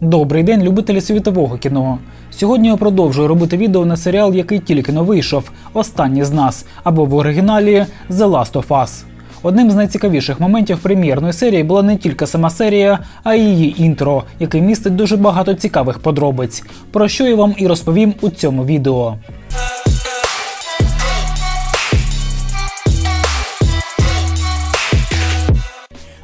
Добрий день, любителі світового кіно. Сьогодні я продовжую робити відео на серіал, який тільки но вийшов Останні з нас або в оригіналі The Last of Us. Одним з найцікавіших моментів прем'єрної серії була не тільки сама серія, а й її інтро, який містить дуже багато цікавих подробиць, про що я вам і розповім у цьому відео.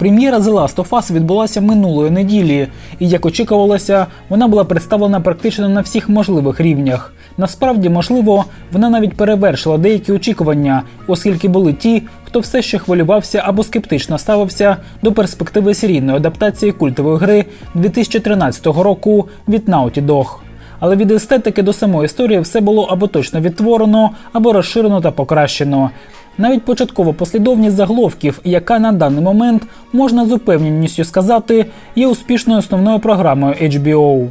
Прем'єра The Last of Us відбулася минулої неділі, і як очікувалося, вона була представлена практично на всіх можливих рівнях. Насправді, можливо, вона навіть перевершила деякі очікування, оскільки були ті, хто все ще хвилювався або скептично ставився до перспективи серійної адаптації культової гри 2013 року від Naughty Dog. Але від естетики до самої історії все було або точно відтворено, або розширено та покращено. Навіть початкова послідовність заголовків, яка на даний момент можна з упевненістю сказати, є успішною основною програмою HBO.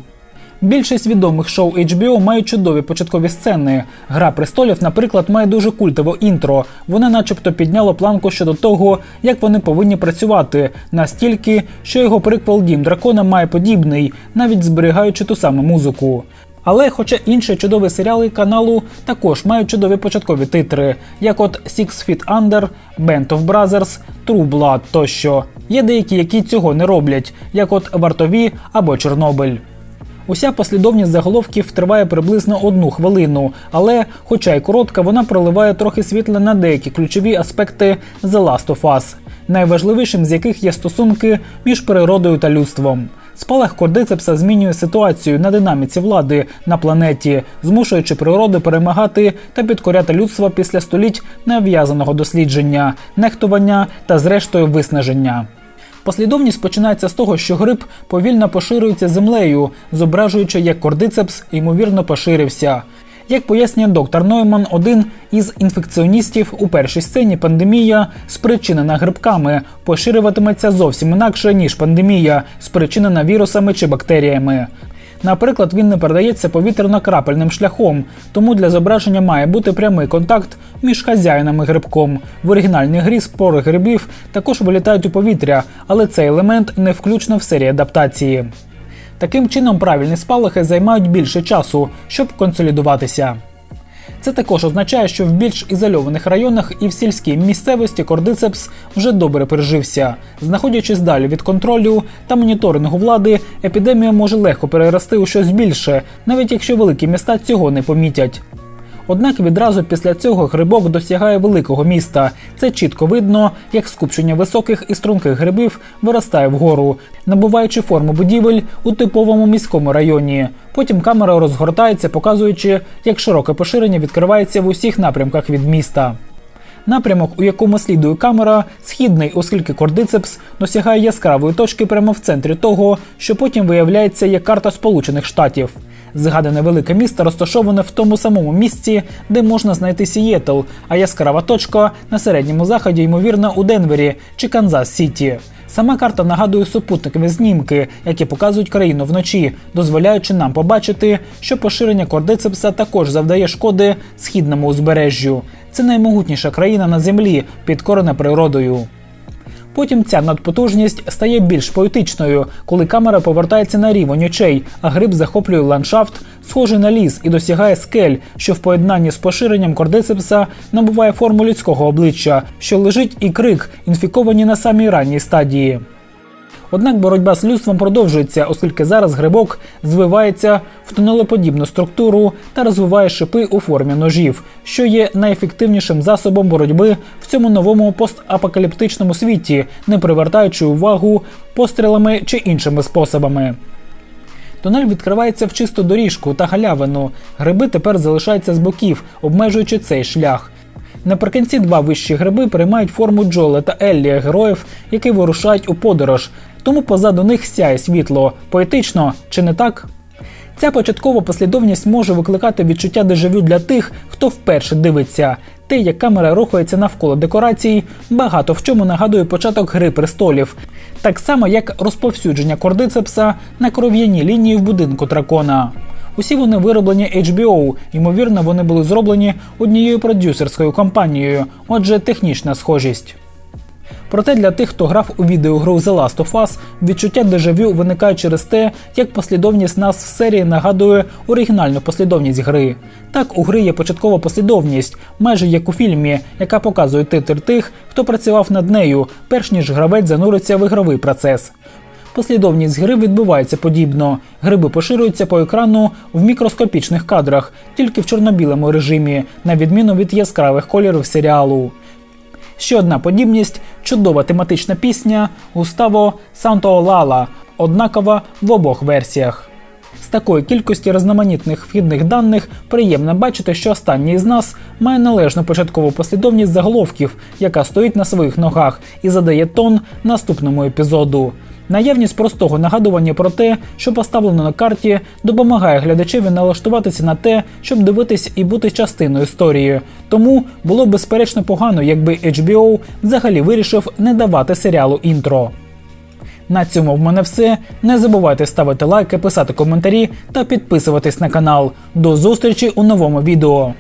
Більшість відомих шоу HBO мають чудові початкові сцени. Гра престолів, наприклад, має дуже культове інтро. Воно, начебто, підняло планку щодо того, як вони повинні працювати, настільки, що його приквел Дім Дракона має подібний, навіть зберігаючи ту саму музику. Але, хоча інші чудові серіали каналу також мають чудові початкові титри, як от Six Feet Under, Band of Brothers, True Blood тощо. Є деякі, які цього не роблять, як от Вартові або Чорнобиль. Уся послідовність заголовків триває приблизно одну хвилину, але, хоча й коротка, вона проливає трохи світла на деякі ключові аспекти The Last of Us, найважливішим з яких є стосунки між природою та людством. Спалах кордицепса змінює ситуацію на динаміці влади на планеті, змушуючи природу перемагати та підкоряти людство після століть нав'язаного дослідження, нехтування та, зрештою, виснаження. Послідовність починається з того, що гриб повільно поширюється землею, зображуючи, як кордицепс ймовірно поширився. Як пояснює доктор Нойман, один із інфекціоністів у першій сцені пандемія, спричинена грибками, поширюватиметься зовсім інакше, ніж пандемія, спричинена вірусами чи бактеріями. Наприклад, він не передається повітряно-крапельним шляхом, тому для зображення має бути прямий контакт між хазяїном і грибком. В оригінальній грі спори грибів також вилітають у повітря, але цей елемент не включено в серії адаптації. Таким чином, правильні спалахи займають більше часу, щоб консолідуватися. Це також означає, що в більш ізольованих районах і в сільській місцевості кордицепс вже добре пережився. Знаходячись далі від контролю та моніторингу влади, епідемія може легко перерости у щось більше, навіть якщо великі міста цього не помітять. Однак відразу після цього грибок досягає великого міста. Це чітко видно, як скупчення високих і струнких грибів виростає вгору, набуваючи форму будівель у типовому міському районі. Потім камера розгортається, показуючи, як широке поширення відкривається в усіх напрямках від міста. Напрямок, у якому слідує камера, східний, оскільки кордицепс досягає яскравої точки прямо в центрі того, що потім виявляється як карта Сполучених Штатів. Згадане велике місто розташоване в тому самому місці, де можна знайти Сієтл, а яскрава точка на середньому заході, ймовірно, у Денвері чи Канзас Сіті. Сама карта нагадує супутникові знімки, які показують країну вночі, дозволяючи нам побачити, що поширення кордицепса також завдає шкоди східному узбережжю. Це наймогутніша країна на землі, підкорена природою. Потім ця надпотужність стає більш поетичною, коли камера повертається на рівень очей, а гриб захоплює ландшафт, схожий на ліс, і досягає скель, що в поєднанні з поширенням кордицепса набуває форму людського обличчя, що лежить і крик, інфіковані на самій ранній стадії. Однак боротьба з людством продовжується, оскільки зараз грибок звивається в тунелеподібну структуру та розвиває шипи у формі ножів, що є найефективнішим засобом боротьби в цьому новому постапокаліптичному світі, не привертаючи увагу пострілами чи іншими способами. Тунель відкривається в чисту доріжку та галявину. Гриби тепер залишаються з боків, обмежуючи цей шлях. Наприкінці два вищі гриби приймають форму Джола та Еллі героїв, які вирушають у подорож, тому позаду них сяє світло. Поетично чи не так? Ця початкова послідовність може викликати відчуття дежавю для тих, хто вперше дивиться. Те, як камера рухається навколо декорацій, багато в чому нагадує початок гри престолів, так само як розповсюдження кордицепса на кров'яні лінії в будинку дракона. Усі вони вироблені HBO, ймовірно, вони були зроблені однією продюсерською компанією, отже, технічна схожість. Проте для тих, хто грав у відеогру The Last of Us, відчуття дежавю виникає через те, як послідовність нас в серії нагадує оригінальну послідовність гри. Так, у гри є початкова послідовність, майже як у фільмі, яка показує титр тих, хто працював над нею, перш ніж гравець зануриться в ігровий процес. Послідовність гри відбувається подібно. Гриби поширюються по екрану в мікроскопічних кадрах, тільки в чорно-білому режимі, на відміну від яскравих кольорів серіалу. Ще одна подібність чудова тематична пісня Густаво Сантоолала, однакова в обох версіях. З такої кількості різноманітних вхідних даних приємно бачити, що останній з нас має належну початкову послідовність заголовків, яка стоїть на своїх ногах і задає тон наступному епізоду. Наявність простого нагадування про те, що поставлено на карті, допомагає глядачеві налаштуватися на те, щоб дивитись і бути частиною історії. Тому було б безперечно погано, якби HBO взагалі вирішив не давати серіалу інтро. На цьому в мене все. Не забувайте ставити лайки, писати коментарі та підписуватись на канал. До зустрічі у новому відео.